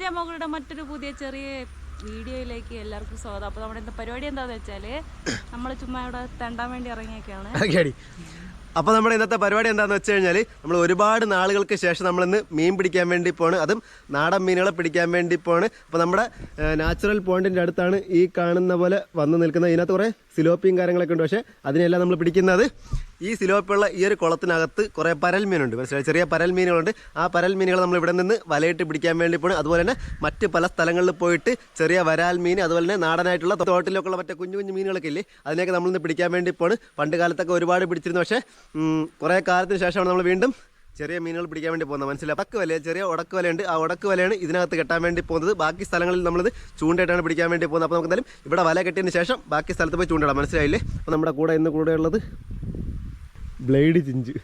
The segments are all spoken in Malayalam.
ജെ മകളുടെ മറ്റൊരു പുതിയ ചെറിയ വീഡിയോയിലേക്ക് എല്ലാവർക്കും സ്വാഗതം. അപ്പോൾ നമ്മുടെ പരിപാടി എന്താന്ന് വെച്ചാൽ നമ്മൾ ചുമ്മാ ഇവിടെ തണ്ടാൻ വേണ്ടി ഇറങ്ങിയൊക്കെയാണ് അപ്പോൾ നമ്മുടെ ഇന്നത്തെ പരിപാടി എന്താണെന്ന് വെച്ച് കഴിഞ്ഞാൽ നമ്മൾ ഒരുപാട് നാളുകൾക്ക് ശേഷം നമ്മളിന്ന് മീൻ പിടിക്കാൻ വേണ്ടി പോണ്. അതും നാടൻ മീനുകളെ പിടിക്കാൻ വേണ്ടി പോണ്. അപ്പോൾ നമ്മുടെ നാച്ചുറൽ പോയിന്റിന്റെ അടുത്താണ് ഈ കാണുന്ന പോലെ വന്ന് നിൽക്കുന്നത്. ഇതിനകത്ത് കുറേ സിലോപ്പിയും കാര്യങ്ങളൊക്കെ ഉണ്ട്. പക്ഷേ അതിനെല്ലാം നമ്മൾ പിടിക്കുന്നത്. ഈ സിലോപ്പിയുള്ള ഈ ഒരു കുളത്തിനകത്ത് കുറേ പരൽ മീനുണ്ട്. മനസ്സിലായി? ചെറിയ പരൽ മീനുകളുണ്ട്. ആ പരൽ മീനുകൾ നമ്മൾ ഇവിടെ നിന്ന് വലയിട്ട് പിടിക്കാൻ വേണ്ടി പോണ്. അതുപോലെ തന്നെ മറ്റ് പല സ്ഥലങ്ങളിൽ പോയിട്ട് ചെറിയ വരാൽ മീൻ അതുപോലെ തന്നെ നാടനായിട്ടുള്ള തോട്ടിലൊക്കെ ഉള്ള മറ്റേ കുഞ്ഞു കുഞ്ഞു മീനുകളൊക്കെ ഇല്ലേ? അതിനെയൊക്കെ നമ്മളിന്ന് പിടിക്കാൻ വേണ്ടി പോണ്. പണ്ട് കാലത്തൊക്കെ ഒരുപാട് പിടിച്ചിരുന്നു. പക്ഷേ കുറേ കാലത്തിന് ശേഷമാണ് നമ്മൾ വീണ്ടും ചെറിയ മീനുകൾ പിടിക്കാൻ വേണ്ടി പോകുന്നത്. മനസ്സിലായി? ഉടക്ക് വല ചെറിയ ഉടക്ക് വലയുണ്ട്. ആ ഉടക്ക് വലയാണ് ഇതിനകത്ത് കെട്ടാൻ വേണ്ടി പോകുന്നത്. ബാക്കി സ്ഥലങ്ങളിൽ നമ്മളിത് ചൂണ്ടയിട്ടാണ് പിടിക്കാൻ വേണ്ടി പോകുന്നത്. അപ്പോൾ നമുക്ക് എന്തായാലും ഇവിടെ വല കെട്ടിയതിന് ശേഷം ബാക്കി സ്ഥലത്ത് പോയി ചൂണ്ടിടാം മനസ്സിലായില്ലേ? അപ്പോൾ നമ്മുടെ കൂടെ ഇന്ന് കൂടെ ഉള്ളത് ബ്ലേഡ് ചിഞ്ച്.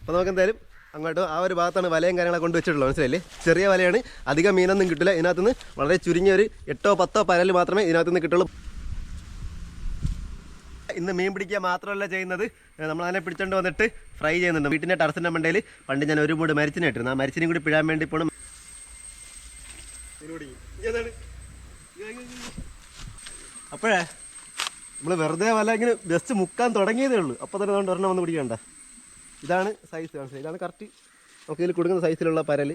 അപ്പോൾ നമുക്ക് എന്തായാലും അങ്ങോട്ട് ആ ഒരു ഭാഗത്താണ് വലയും കാര്യങ്ങളൊക്കെ കൊണ്ട് വെച്ചിട്ടുള്ളത്. മനസ്സിലായില്ലേ? ചെറിയ വലയാണ്. അധികം മീനൊന്നും കിട്ടില്ല. ഇതിനകത്തുനിന്ന് വളരെ ചുരുങ്ങിയ ഒരു എട്ടോ പത്തോ പരൽ മാത്രമേ ഇതിനകത്തുനിന്ന് കിട്ടുള്ളൂ. ഇന്ന് മീൻ പിടിക്കുക മാത്രമല്ല ചെയ്യുന്നത്. നമ്മൾ അതിനെ പിടിച്ചോണ്ട് വന്നിട്ട് ഫ്രൈ ചെയ്യുന്നുണ്ട്. വീട്ടിന്റെ ടർസിന്റെ മണ്ടയിൽ പണ്ട് ഞാൻ ഒരു മൂട് മരിച്ചിനെ ഇട്ടിരുന്നു. ആ മരിച്ചിനും കൂടി പിഴാൻ വേണ്ടി പോകണം അപ്പോഴേ നമ്മൾ വെറുതെ വല്ല ഇങ്ങനെ ജസ്റ്റ് മുക്കാൻ തുടങ്ങിയതേ ഉള്ളൂ. അപ്പോൾ തന്നെ അതുകൊണ്ട് ഒരെണ്ണം വന്ന് പിടിക്കണ്ട. ഇതാണ് സൈസ് മനസ്സിലായി ഇതാണ് കറക്റ്റ് നമുക്ക് ഇതിൽ കൊടുക്കുന്ന സൈസിലുള്ള പരൽ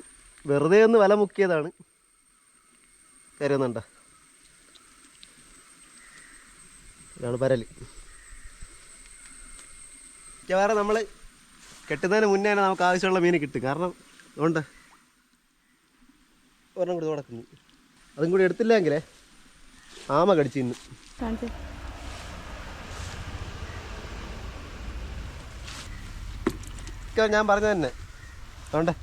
വെറുതെ ഒന്ന് വല മുക്കിയതാണ്. കരുതുന്നുണ്ടോ? ഇതാണ് പരൽ മിക്കവാറും നമ്മൾ കെട്ടുന്നതിന് മുന്നേ തന്നെ നമുക്ക് ആവശ്യമുള്ള മീൻ കിട്ടും. കാരണം അതുകൊണ്ട് ഒരെണ്ണം കൂടി തുടക്കുന്നു അതും കൂടി എടുത്തില്ലെങ്കിലേ ആമ കടിച്ചു ഇന്ന് ഞാൻ പറഞ്ഞ തന്നെ. അതുകൊണ്ട്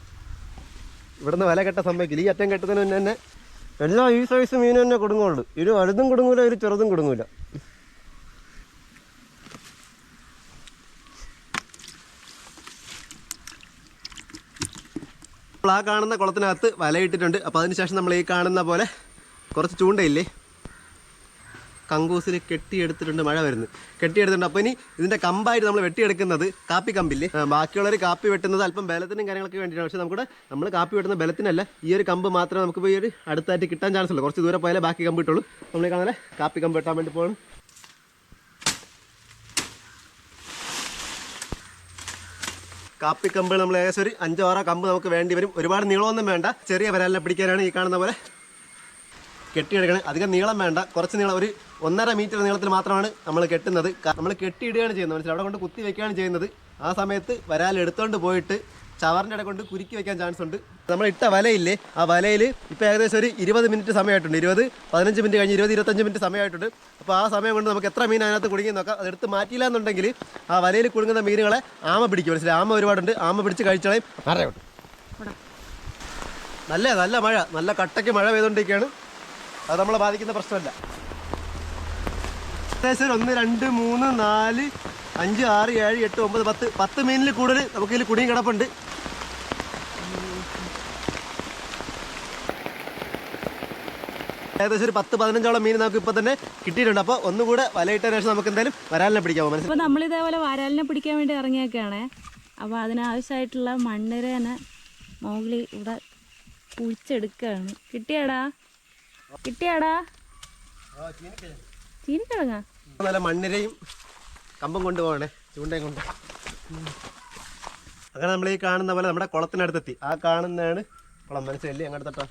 ഇവിടുന്ന് വില കെട്ട സംഭവിക്കില്ല ഈ അറ്റം കെട്ടുന്നതിന് മുന്നേ തന്നെ എല്ലാ ഈ സൈസ് മീനും തന്നെ കൊടുങ്ങുള്ളൂ ഒരു വലുതും കൊടുങ്ങൂല ഒരു ചെറുതും കൊടുങ്ങൂല. നമ്മൾ ആ കാണുന്ന കുളത്തിനകത്ത് വലയിട്ടിട്ടുണ്ട്. അപ്പോൾ അതിനുശേഷം നമ്മൾ ഈ കാണുന്ന പോലെ കുറച്ച് ചൂണ്ടയില്ലേ? കങ്കൂസിൽ കെട്ടിയെടുത്തിട്ടുണ്ട് മഴ വരുന്നത് കെട്ടിയെടുത്തിട്ടുണ്ട്. അപ്പോൾ ഇനി ഇതിന്റെ കമ്പായിട്ട് നമ്മൾ വെട്ടിയെടുക്കുന്നത് കാപ്പി കമ്പില്ലേ? ബാക്കിയുള്ളവർ കാപ്പി വെട്ടുന്നത് അല്പം ബലത്തിനും കാര്യങ്ങളൊക്കെ വേണ്ടിയിട്ടാണ്. പക്ഷേ നമുക്ക് നമ്മൾ കാപ്പി വെട്ടുന്ന ബലത്തിനല്ല ഈ ഒരു കമ്പ് മാത്രമേ നമുക്ക് ഈ ഒരു അടുത്തായിട്ട് കിട്ടാൻ ചാൻസ് ഉള്ളൂ. കുറച്ച് ദൂരെ പോയാലേ ബാക്കി കമ്പ് കിട്ടുള്ളൂ. നമ്മൾ കാണാൻ കാപ്പി കമ്പ് വെട്ടാൻ വേണ്ടി പോകണം കാപ്പി കമ്പ് നമ്മൾ ഏകദേശം ഒരു അഞ്ചോ ആറോ കമ്പ് നമുക്ക് വേണ്ടി വരും. ഒരുപാട് നീളമൊന്നും വേണ്ട. ചെറിയ വരാലിനെ പിടിക്കാനാണ് ഈ കാണുന്ന പോലെ. കെട്ടിയെടുക്കണം. അധികം നീളം വേണ്ട. കുറച്ച് നീളം ഒരു ഒന്നര മീറ്റർ നീളത്തിൽ മാത്രമാണ് നമ്മൾ കെട്ടുന്നത്. നമ്മൾ കെട്ടിയിടുകയാണ് ചെയ്യുന്നത്. മനസ്സിലായി? കൊണ്ട് കുത്തി വെക്കുകയാണ് ചെയ്യുന്നത്. ആ സമയത്ത് വരാൽ എടുത്തോണ്ട് പോയിട്ട് ചവറിന്റെ ഇട കൊണ്ട് കുരുക്കി വെക്കാൻ ചാൻസ് ഉണ്ട്. നമ്മൾ ഇട്ട വലയില്ലേ ആ വലയിൽ ഇപ്പോൾ ഏകദേശം ഒരു ഇരുപത് മിനിറ്റ് സമയമായിട്ടുണ്ട്. ഇരുപത് പതിനഞ്ച് മിനിറ്റ് കഴിഞ്ഞ് ഇരുപത് ഇരുപത്തഞ്ച് മിനിറ്റ് സമയമായിട്ടുണ്ട്. അപ്പോൾ ആ സമയം കൊണ്ട് നമുക്ക് എത്ര മീൻ അതിനകത്ത് കുടുങ്ങി നോക്കാം. അതെടുത്ത് മാറ്റിയില്ല എന്നുണ്ടെങ്കിൽ ആ വലയിൽ കുടുങ്ങുന്ന മീനുകളെ ആമ പിടിക്കും. മനസ്സിലായി? ആമ ഒരുപാടുണ്ട്. ആമ പിടിച്ച് കഴിച്ചാലേ അറിയോട്ട് നല്ല നല്ല മഴ. നല്ല കട്ടയ്ക്ക് മഴ പെയ്തുകൊണ്ടിരിക്കുകയാണ് അത് നമ്മളെ ബാധിക്കുന്ന പ്രശ്നമല്ല. ഏകദേശം ഒരു ഒന്ന് രണ്ട് മൂന്ന് നാല് അഞ്ച് ആറ് ഏഴ് എട്ട് ഒമ്പത് പത്ത് പത്ത് മീനിൽ കൂടുതൽ നമുക്ക് ഇതിൽ കുടിയും കിടപ്പുണ്ട്. ഏകദേശം ഒരു പത്ത് പതിനഞ്ചോളം മീൻ നമുക്ക് ഇപ്പൊ തന്നെ കിട്ടിയിട്ടുണ്ട്. അപ്പൊ ഒന്നുകൂടെ വലയിട്ട ശേഷം നമുക്ക് എന്തായാലും വരാലിനെ പിടിക്കാമോ? മനസ്സിലായി? നമ്മൾ ഇതേപോലെ വരാലിനെ പിടിക്കാൻ വേണ്ടി ഇറങ്ങിയൊക്കെയാണേ അപ്പോൾ അതിനാവശ്യമായിട്ടുള്ള മണ്ണിരേനെ മോഗ്ലി ഇവിടെ കുഴിച്ചെടുക്കുകയാണ്. കിട്ടിയാടാ? കിട്ടിയാടാ? ചീനിക്കിഴങ്ങ. നല്ല മണ്ണിരയും കമ്പം കൊണ്ടുപോകണേ ചൂണ്ടയും കൊണ്ട്. അങ്ങനെ നമ്മൾ ഈ കാണുന്ന പോലെ നമ്മുടെ കുളത്തിനടുത്തെത്തി. ആ കാണുന്നതാണ് കുളം. മനസ്സിലല്ലേ അങ്ങോട്ട് തട്ടോ.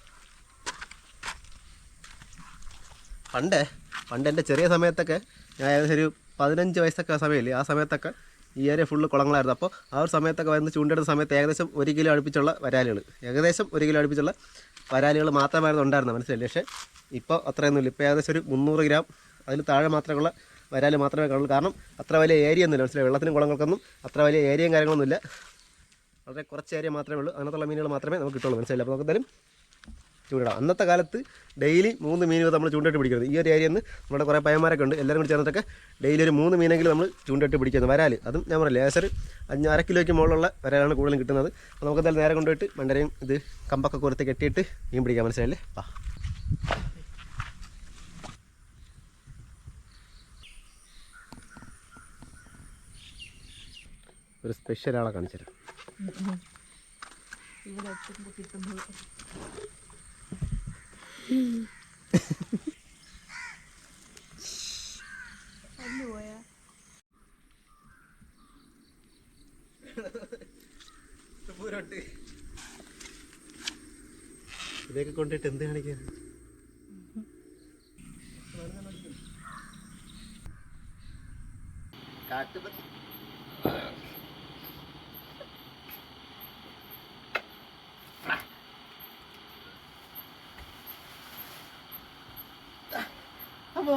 പണ്ടേ പണ്ട് എന്റെ ചെറിയ സമയത്തൊക്കെ ഞാൻ ഏകദേശം ഒരു പതിനഞ്ച് വയസ്സൊക്കെ സമയമില്ലേ? ആ സമയത്തൊക്കെ ഈ ഏരിയ ഫുള്ള് കുളങ്ങളായിരുന്നു. അപ്പോൾ ആ ഒരു സമയത്തൊക്കെ വരുന്ന ചൂണ്ടെടുത്ത സമയത്ത് ഏകദേശം ഒരു കിലോ അടുപ്പിച്ചുള്ള വരാലുകൾ. ഏകദേശം ഒരു കിലോ അടുപ്പിച്ചുള്ള വരാലുകൾ മാത്രമായിരുന്നു ഉണ്ടായിരുന്നത്. മനസ്സിലല്ലേ പക്ഷേ ഇപ്പോൾ അത്രയൊന്നുമില്ല. ഇപ്പോൾ ഏകദേശം ഒരു മുന്നൂറ് ഗ്രാം അതിൽ താഴെ മാത്രമുള്ള വരാൽ മാത്രമേ കാണുള്ളൂ. കാരണം അത്ര വലിയ ഏരിയ ഒന്നുമില്ല. മനസ്സിലായി? വെള്ളത്തിനും കുളങ്ങൾക്കൊന്നും അത്ര വലിയ ഏരിയയും കാര്യങ്ങളൊന്നുമില്ല. വളരെ കുറച്ച് ഏരിയ മാത്രമേ ഉള്ളൂ. അങ്ങനത്തുള്ള മീനുകൾ മാത്രമേ നമുക്ക് കിട്ടുള്ളൂ. മനസ്സിലായി അപ്പോൾ നമുക്ക് എന്തായാലും ചൂണ്ടിടാം. അന്നത്തെ കാലത്ത് ഡെയിലി മൂന്ന് മീനുകൾ നമ്മൾ ചൂണ്ടിട്ട് പിടിക്കുന്നത് ഈ ഒരു ഏരിയയിൽ നിന്ന് നമ്മുടെ കുറേ പയ്യന്മാരൊക്കെ ഉണ്ട്. എല്ലാവരും കൂടി ചേർന്നിട്ടൊക്കെ ഡെയിലി ഒരു മൂന്ന് മീനെങ്കിലും നമ്മൾ ചൂണ്ടിട്ട് പിടിക്കുന്നത് വരാൽ അതും ഞാൻ പറയില്ല ലേസർ അഞ്ച് അര കിലോയ്ക്ക് മുകളിലുള്ള വരാലാണ് കൂടുതലും കിട്ടുന്നത്. അപ്പോൾ നമുക്ക് എന്തായാലും നേരെ കൊണ്ടുപോയിട്ട് മണ്ടരയും ഇത് കമ്പൊക്കെ കൊടുത്ത് കെട്ടിയിട്ട് മീൻ പിടിക്കാൻ മനസ്സിലായില്ലേ? വാ. ഒരു സ്പെഷ്യൽ ആളെ കാണിച്ചു ഇതൊക്കെ കൊണ്ടിട്ട് എന്ത് കാണിക്കാൻ? കാട്ടുപത്തി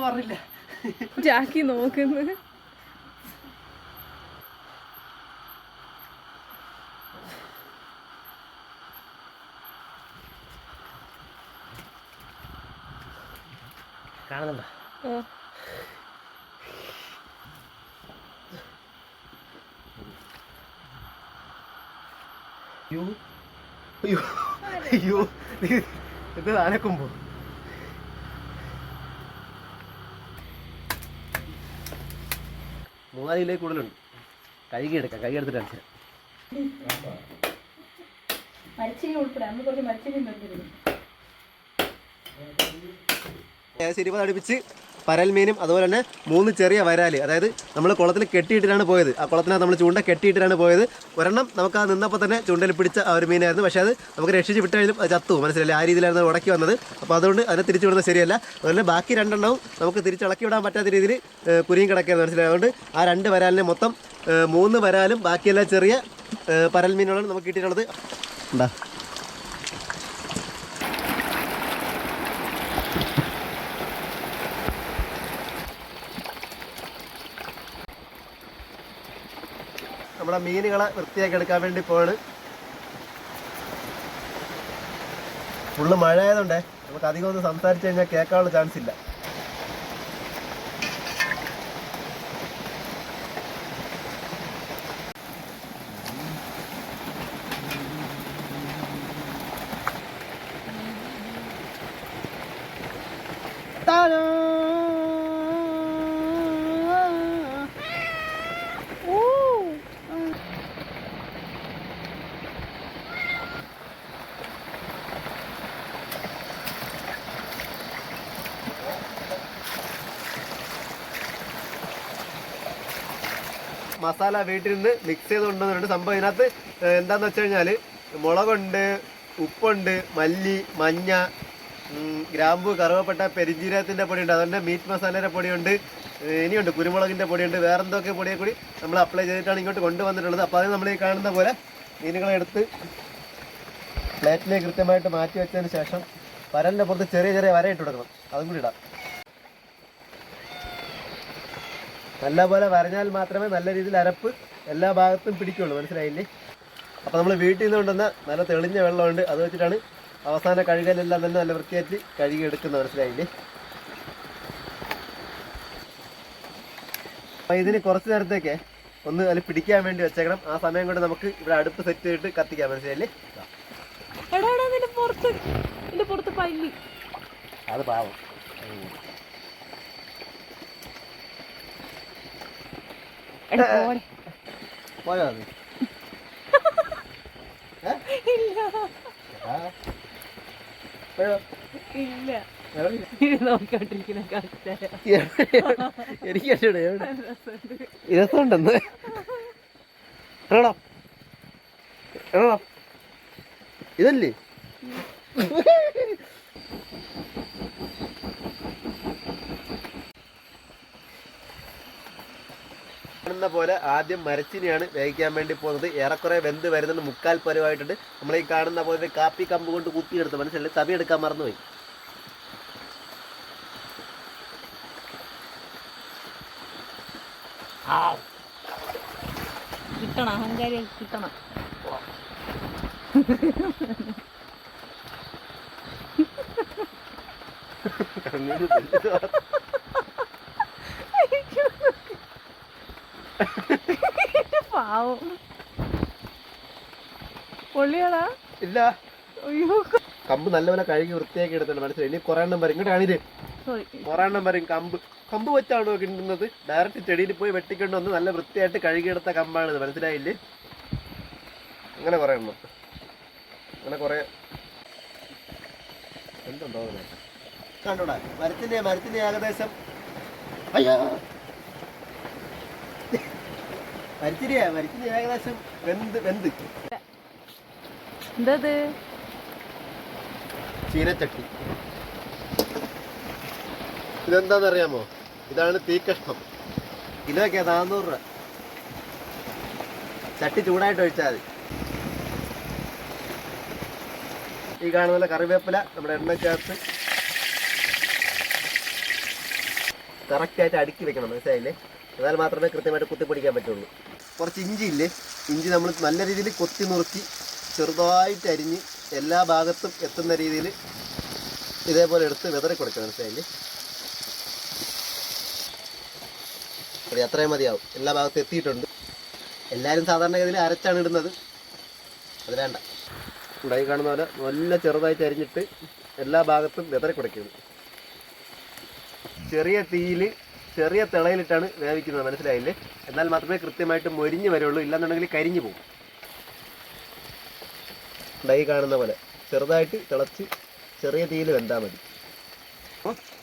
പറഞ്ഞില്ല ജാക്കി നോക്കുന്നു. കാണുന്നുണ്ടോ? അയ്യോ. അയ്യോ. അയ്യോ. ഇത് ആനക്കുമ്പോ. മൂന്നാൽ കിലോ കൂടുതലുണ്ട്. കഴുകി എടുക്കാം കൈ എടുത്തിട്ട് അടിച്ചാൽ മരിച്ചിനി ഉൾപ്പെടെ അന്ന് കുറച്ച് മരിച്ചിനി തന്നിരുന്നു ഏകദേശം ഇരുപത് അടുപ്പിച്ച് പരൽ മീനും അതുപോലെ തന്നെ മൂന്ന് ചെറിയ വരാൽ അതായത് നമ്മൾ കുളത്തിൽ കെട്ടിയിട്ടിട്ടാണ് പോയത്. ആ കുളത്തിനകത്ത് നമ്മൾ ചൂണ്ട കെട്ടിയിട്ടാണ് പോയത്. ഒരെണ്ണം നമുക്ക് ആ നിന്നപ്പോൾ തന്നെ ചൂണ്ടയിൽ പിടിച്ച ആ ഒരു മീനായിരുന്നു. പക്ഷേ അത് നമുക്ക് രക്ഷിച്ച് വിട്ടാലും ചത്തു. മനസ്സിലായില്ലേ? ആ രീതിയിലായിരുന്നു ഉടക്കി വന്നത്. അപ്പോൾ അതുകൊണ്ട് അതിനെ തിരിച്ചു വിടുന്നത് ശരിയല്ല. അതുപോലെ ബാക്കി രണ്ടെണ്ണവും നമുക്ക് തിരിച്ചിളക്കി വിടാൻ പറ്റാത്ത രീതിയിൽ കുരിയും കിടക്കുന്നത് കിടക്കുകയാണ്. മനസ്സിലായി? അതുകൊണ്ട് ആ രണ്ട് വരാലിനെ മൊത്തം മൂന്ന് വരാലും ബാക്കിയെല്ലാം ചെറിയ ഏഹ്, പരൽ മീനുകളാണ് നമുക്ക് കിട്ടിയിട്ടുള്ളത്. എന്താ നമ്മുടെ മീനുകളെ വൃത്തിയാക്കി എടുക്കാൻ വേണ്ടി പോവാണ്. ഫുള്ള് മഴ ആയതുകൊണ്ടേ നമുക്ക് അധികം ഒന്ന് സംസാരിച്ചു കഴിഞ്ഞാൽ കേൾക്കാനുള്ള ചാൻസ് ഇല്ല. മസാല വീട്ടിൽ നിന്ന് മിക്സ് ചെയ്ത് കൊണ്ടുവന്നിട്ടുണ്ട് സംഭവം ഇതിനകത്ത് എന്താണെന്ന് വെച്ച് കഴിഞ്ഞാൽ മുളകുണ്ട് ഉപ്പുണ്ട് മല്ലി മഞ്ഞ ഗ്രാമ്പു കറുവപ്പെട്ട പെരിഞ്ജീരകത്തിന്റെ പൊടിയുണ്ട് അതുകൊണ്ട് മീറ്റ് മസാലയുടെ പൊടിയുണ്ട് ഇനിയുണ്ട് കുരുമുളകിന്റെ പൊടിയുണ്ട് വേറെ എന്തൊക്കെ പൊടിയെ കൂടി നമ്മൾ അപ്ലൈ ചെയ്തിട്ടാണ് ഇങ്ങോട്ട് കൊണ്ടുവന്നിട്ടുള്ളത്. അപ്പോൾ അത് നമ്മൾ ഈ കാണുന്ന പോലെ മീനുകളെടുത്ത് പ്ലേറ്റിലേക്ക് കൃത്യമായിട്ട് മാറ്റി വെച്ചതിന് ശേഷം വരലിന്റെ പുറത്ത് ചെറിയ ചെറിയ വര ഇട്ട് കൊടുക്കണം. അതും കൂടി ഇടാം. നല്ലപോലെ വരഞ്ഞാൽ മാത്രമേ നല്ല രീതിയിൽ അരപ്പ് എല്ലാ ഭാഗത്തും പിടിക്കുള്ളൂ. മനസ്സിലായില്ലേ? അപ്പോൾ നമ്മൾ വീട്ടിൽ നിന്ന് കൊണ്ടുവന്ന നല്ല തെളിഞ്ഞ വെള്ളമുണ്ട്. അത് വെച്ചിട്ടാണ് അവസാന കഴുകലെല്ലാം തന്നെ നല്ല വൃത്തിയായിട്ട് കഴുകി എടുക്കുന്നത് മനസ്സിലായില്ലേ? അപ്പോൾ ഇതിന് കുറച്ച് നേരത്തേക്ക് ഒന്ന് അതിൽ പിടിക്കാൻ വേണ്ടി വെച്ചേക്കണം. ആ സമയം കൊണ്ട് നമുക്ക് ഇവിടെ അടുപ്പ് സെറ്റ് ചെയ്തിട്ട് കത്തിക്കാം. മനസ്സിലായില്ലേ? അത് എടാ എടാ ഇതിന്റെ പുറത്ത് ഇതിന്റെ പുറത്ത് പല്ലി അത് പാവം എടാ പോടെ പോയോ അത് ഏ? ഇല്ല ആ. പോയോ ഇല്ല എവിടെ? ഇത് നോക്കിക്കൊണ്ടിരിക്കുന്ന കറക്റ്റ് എവിടെ? എനിക്ക് രസമുണ്ടെന്ന്. എടാ എടാ. ഇതല്ലേ? കാണുന്ന പോലെ ആദ്യം മരച്ചിനിയാണ് വേവിക്കാൻ വേണ്ടി പോകുന്നത്. ഏറെക്കുറെ വെന്ത് വരുന്നുണ്ട്. മുക്കാൽ പരുവായിട്ടുണ്ട്. നമ്മൾ ഈ കാണുന്ന പോലെ കാപ്പി കമ്പ് കൊണ്ട് കുത്തിയെടുത്ത് മനസ്സിലായി തവി എടുക്കാൻ മറന്നുപോയി. കിട്ടണം. അഹങ്കാരി കിട്ടണം. പാവം. ഇല്ല. അയ്യോ. കമ്പ് നല്ലപോലെ കഴുകി വൃത്തിയാക്കി എടുത്തോ മനസ്സിലായി? ഇനി കുറെ എണ്ണം വരും. ഇങ്ങോട്ട് കാണിത് സോറി. കുറെ എണ്ണം വരും കമ്പ്. കമ്പ് വെച്ചാണോ കിട്ടുന്നത്? ഡയറക്റ്റ് ചെടിയിൽ പോയി വെട്ടിക്കൊണ്ട് വന്ന് നല്ല വൃത്തിയായിട്ട് കഴുകിയെടുത്ത കമ്പാണിത്. മനസ്സിലായില്ലേ അങ്ങനെ കുറെ എണ്ണം. അങ്ങനെ കുറേ. എന്തുണ്ടോ കണ്ടോടാ. മരത്തിന്റെ മരത്തിന്റെ ഏകദേശം. അയ്യോ. മരത്തിരിയാ മരത്തിന്റെ ഏകദേശം വെന്ത് വെന്ത്. എന്തത്? ചീനച്ചട്ടി. ഇതെന്താണെന്നറിയാമോ ഇതാണ് തീക്കഷ്ണം. കിലോയ്ക്കാ നാന്നൂറ് രൂപ. ചട്ടി ചൂടായിട്ട് ഒഴിച്ചാൽ മതി. ഈ കാണുന്ന പോലെ കറിവേപ്പില നമ്മുടെ എണ്ണ ചേർത്ത് കറക്റ്റായിട്ട് അടുക്കി വെക്കണം മനസ്സിലായില്ലേ? എന്നാൽ മാത്രമേ കൃത്യമായിട്ട് കുത്തിപ്പിടിക്കാൻ പറ്റുള്ളൂ. കുറച്ച് ഇഞ്ചി ഇല്ലേ? ഇഞ്ചി നമ്മൾ നല്ല രീതിയിൽ കൊത്തി നുറുക്കി ചെറുതായിട്ട് അരിഞ്ഞ് എല്ലാ ഭാഗത്തും എത്തുന്ന രീതിയിൽ ഇതേപോലെ എടുത്ത് വിതറി കൊടുക്കണം മനസ്സിലായില്ലേ? മതി അത്രയും മതിയാവും. എല്ലാ ഭാഗത്തും എത്തിയിട്ടുണ്ട്. എല്ലാവരും സാധാരണഗതിയിൽ അരച്ചാണ് ഇടുന്നത്. അത് വേണ്ട. ഉണ്ടായി കാണുന്ന പോലെ നല്ല ചെറുതായിട്ട് അരിഞ്ഞിട്ട് എല്ലാ ഭാഗത്തും വിതറി കൊടുക്കുന്നു ചെറിയ തീയിൽ ചെറിയ തിളയിലിട്ടാണ് വേവിക്കുന്നത്. മനസ്സിലായില്ലേ? എന്നാൽ മാത്രമേ കൃത്യമായിട്ട് മൊരിഞ്ഞ് വരുള്ളൂ. ഇല്ലാന്നുണ്ടെങ്കിൽ കരിഞ്ഞു പോകും. ഡൈ കാണുന്ന പോലെ. ചെറുതായിട്ട് തിളച്ച് ചെറിയ തീയിൽ വെന്താൽ മതി.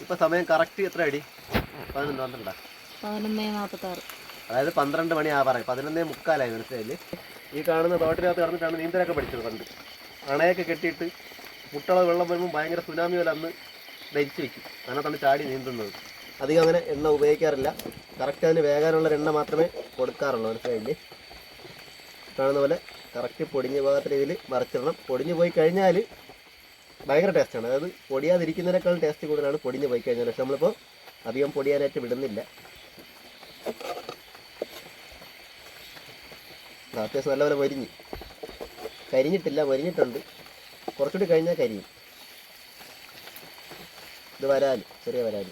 ഇപ്പം സമയം കറക്റ്റ് എത്ര അടി പതിനൊന്ന് പന്ത്രണ്ടാ? പതിനൊന്നേ നാൽപ്പത്താറ്. അതായത് പന്ത്രണ്ട് മണി ആവാറായി പതിനൊന്നേ മുക്കാലായി മനസ്സിലായില്ലേ? ഈ കാണുന്ന തോട്ടിനകത്ത് കടന്നിട്ടാണ് നീന്തലൊക്കെ പഠിച്ചത് പണ്ട്. അണയൊക്കെ കെട്ടിയിട്ട് മുട്ടള വെള്ളം വരുമ്പോൾ ഭയങ്കര സുനാമി പോലെ അന്ന് ധരിച്ചു വെക്കും. അതിനകത്താണ് ചാടി നീന്തുന്നത്. അധികം അങ്ങനെ എണ്ണ ഉപയോഗിക്കാറില്ല. കറക്റ്റ് അതിന് വേകാനുള്ള എണ്ണ മാത്രമേ കൊടുക്കാറുള്ളൂ. മനസ്സിലായില്ലേ? കാണുന്ന പോലെ കറക്റ്റ് പൊടിഞ്ഞ് പോകാത്ത രീതിയിൽ മറിച്ചിടണം പൊടിഞ്ഞ് പോയി കഴിഞ്ഞാൽ ഭയങ്കര ടേസ്റ്റാണ് അതായത് പൊടിയാതിരിക്കുന്നതിനേക്കാളും ടേസ്റ്റ് കൂടുതലാണ് പൊടിഞ്ഞ് പോയി കഴിഞ്ഞാൽ. പക്ഷെ നമ്മളിപ്പോൾ അധികം പൊടിയാനായിട്ട് വിടുന്നില്ല. അത്യാവശ്യം നല്ലപോലെ മരിഞ്ഞ് കരിഞ്ഞിട്ടില്ല മരിഞ്ഞിട്ടുണ്ട് കുറച്ചുകൂടി കഴിഞ്ഞാൽ കരിയും. ഇത് വരാൻ ചെറിയ വരാൽ.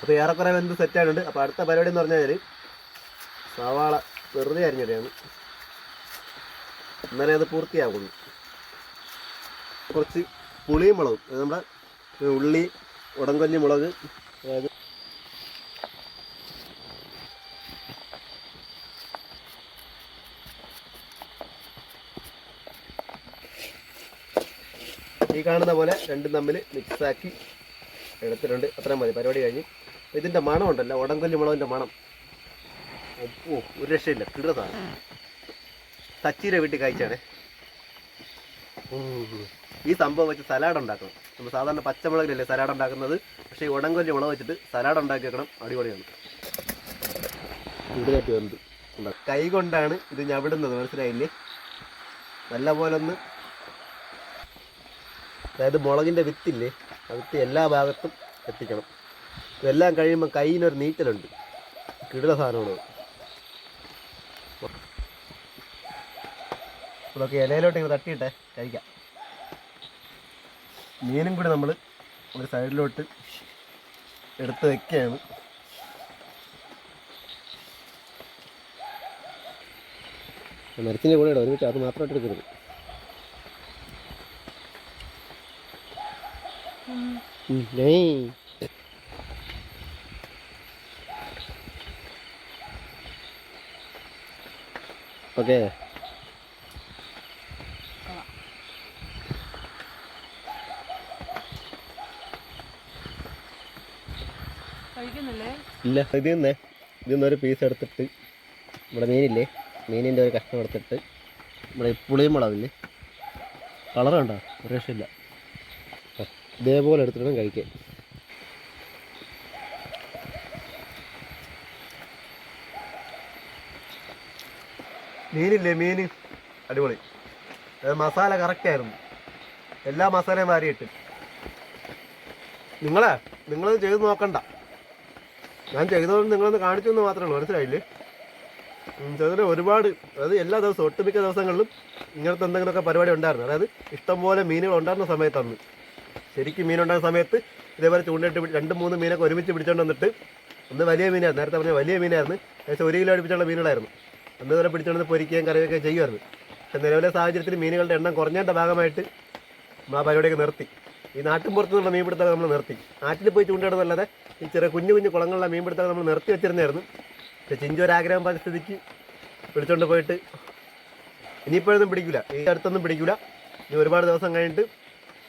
അപ്പോൾ ഏറെക്കുറെ സെറ്റ് സെറ്റായിട്ടുണ്ട് അപ്പോൾ അടുത്ത പരിപാടി എന്ന് പറഞ്ഞാൽ സവാള വെറുതെ അരിഞ്ഞിടുകയാണ് എന്നാലേ അത് പൂർത്തിയാകുള്ളൂ കുറച്ച് പുളിയും മുളകും. നമ്മുടെ ഉള്ളി ഉടങ്കൊല്ലി മുളക് അതായത് ഈ കാണുന്ന പോലെ രണ്ടും തമ്മിൽ മിക്സാക്കി എടുത്തിട്ടുണ്ട്. അത്രയും മതി. പരിപാടി കഴിഞ്ഞ്. ഇതിന്റെ മണം ഉണ്ടല്ലോ ഉടങ്കൊല്ലി മുളകിന്റെ മണം. ഓ ഒരു രക്ഷയില്ല കിടതാണ് തച്ചീര വീട്ടിൽ കഴിച്ചാണേ. ഈ സംഭവം വെച്ച് സലാഡ് ഉണ്ടാക്കണം. നമ്മൾ സാധാരണ പച്ചമുളകിലല്ലേ സലാഡ് ഉണ്ടാക്കുന്നത്? പക്ഷേ ഈ ഉടങ്കൊല്ലി മുളക് വെച്ചിട്ട് സലാഡ് ഉണ്ടാക്കി വെക്കണം. അടിപൊളിയാണ്. കൂടുതലായിട്ട്. കൈ കൊണ്ടാണ് ഇത് ഞവിടുന്നത് മനസ്സിലായില്ലേ? നല്ല പോലെ ഒന്ന് അതായത് മുളകിന്റെ വിത്തില്ലേ ആ വിത്ത് എല്ലാ ഭാഗത്തും എത്തിക്കണം. ഇതെല്ലാം കഴിയുമ്പോൾ കയ്യിനൊരു നീറ്റലുണ്ട് കിടുന്ന സാധനമാണ്. ഇതൊക്കെ ഇലയിലോട്ട് ഇങ്ങനെ തട്ടിയിട്ടെ കഴിക്കാം. മീനും കൂടി നമ്മൾ ഒരു സൈഡിലോട്ട് എടുത്ത് വെക്കുകയാണ്. മരത്തിന്റെ കൂടെ ഇടാം. ഒരുമിച്ച് അത് മാത്രമായിട്ട് എടുക്കരുത്. ഏയ്. ഓക്കേ. കഴിക്കുന്നില്ലേ? ഇല്ല ഇത് നിന്നേ ഇതിൽ നിന്നൊരു പീസ് എടുത്തിട്ട് ഇവിടെ മീനില്ലേ? മീനിന്റെ ഒരു കഷ്ണം എടുത്തിട്ട് നമ്മുടെ പുളിയും മുളകില്ലേ? കളർ കണ്ടോ? ഒരു രക്ഷയില്ല. ഇതേപോലെ എടുത്തിട്ടും വേണം മീനില്ലേ മീൻ അടിപൊളി. മസാല കറക്റ്റ് ആയിരുന്നു. എല്ലാ മസാലയും മാറിയിട്ട് നിങ്ങളെ? നിങ്ങളത് ചെയ്ത് നോക്കണ്ട. ഞാൻ ചെയ്തതുകൊണ്ട് നിങ്ങളൊന്ന് കാണിച്ചു എന്ന് മാത്രമേ ഉള്ളൂ. മനസ്സിലായില്ലേ? ചെറുതിന് ഒരുപാട് അതായത് എല്ലാ ദിവസവും ഒട്ടുമിക്ക ദിവസങ്ങളിലും ഇങ്ങനത്തെ എന്തെങ്കിലുമൊക്കെ പരിപാടി ഉണ്ടായിരുന്നു. അതായത് ഇഷ്ടംപോലെ മീനുകൾ ഉണ്ടായിരുന്ന സമയത്തന്ന്. ശരിക്കും മീനുണ്ടാകുന്ന സമയത്ത് ഇതേപോലെ ചൂണ്ടിട്ട് രണ്ട് മൂന്ന് മീനൊക്കെ ഒരുമിച്ച് പിടിച്ചോണ്ട് വന്നിട്ട് ഒന്ന് വലിയ മീനായിരുന്നു. നേരത്തെ പറഞ്ഞ വലിയ മീനായിരുന്നു. ഏകദേശം ഒരു കിലോ അടുപ്പിച്ചുള്ള മീനുകളായിരുന്നു. അന്ന് തന്നെ പിടിച്ചുകൊണ്ട് പൊരിക്കുകയും കറിയൊക്കെ ചെയ്യുമായിരുന്നു. പക്ഷെ നിലവിലെ സാഹചര്യത്തിൽ മീനുകളുടെ എണ്ണം കുറഞ്ഞതിന്റെ ഭാഗമായിട്ട് നമ്മൾ ആ പരിപാടിയൊക്കെ നിർത്തി. ഈ നാട്ടിൻ പുറത്തു നിന്നുള്ള മീൻപിടുത്തം നമ്മൾ നിർത്തി. നാട്ടിൽ പോയി ചൂണ്ടിടുന്നല്ലാതെ ഈ ചെറിയ കുഞ്ഞു കുഞ്ഞു കുളങ്ങളിലെ മീൻപിടുത്തം നമ്മൾ നിർത്തി വെച്ചിരുന്നായിരുന്നു. പക്ഷെ ചിഞ്ചു ഒരാഗ്രഹം പരിസ്ഥിതിക്ക് വിളിച്ചുകൊണ്ട് പോയിട്ട് ഇനിയിപ്പോഴൊന്നും പിടിക്കില്ല ഈ അടുത്തൊന്നും പിടിക്കില്ല ഇനി ഒരുപാട് ദിവസം കഴിഞ്ഞിട്ട്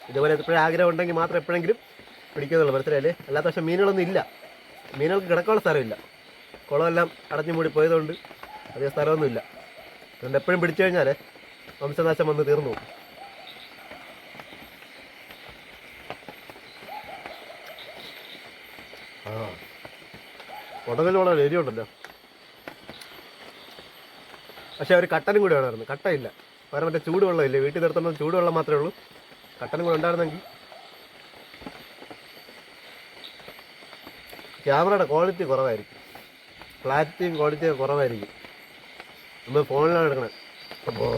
ഇതുപോലെ എപ്പോഴും ആഗ്രഹം ഉണ്ടെങ്കിൽ മാത്രം എപ്പോഴെങ്കിലും പിടിക്കുന്നുള്ളൂ. മനസ്സിലായില്ലേ? അല്ലാത്ത പക്ഷേ മീനുകളൊന്നും ഇല്ല. മീനുകൾക്ക് കിടക്കാനുള്ള സ്ഥലമില്ല. കുളമെല്ലാം അടഞ്ഞു മൂടി പോയതുകൊണ്ട് അധികം സ്ഥലമൊന്നുമില്ല. അതുകൊണ്ട് എപ്പോഴും പിടിച്ചു കഴിഞ്ഞാൽ വംശനാശം വന്ന് തീർന്നു ആ. ഉടകൽ വളരെ എരിയുണ്ടല്ലോ പക്ഷെ ഒരു കട്ടനും കൂടി വേണമായിരുന്നു. കട്ടയില്ല. വേറെ മറ്റേ ചൂടുവെള്ളമില്ലേ? വീട്ടിൽ നിർത്തുമ്പോൾ ചൂടുവെള്ളം മാത്രമേ ഉള്ളൂ. കട്ടനും കൂടെ ഉണ്ടായിരുന്നെങ്കിൽ. ക്യാമറയുടെ ക്വാളിറ്റി കുറവായിരിക്കും. ക്ലാരിറ്റിയും ക്വാളിറ്റിയും കുറവായിരിക്കും. നമ്മൾ ഫോണിലാണ് എടുക്കണേ അപ്പോൾ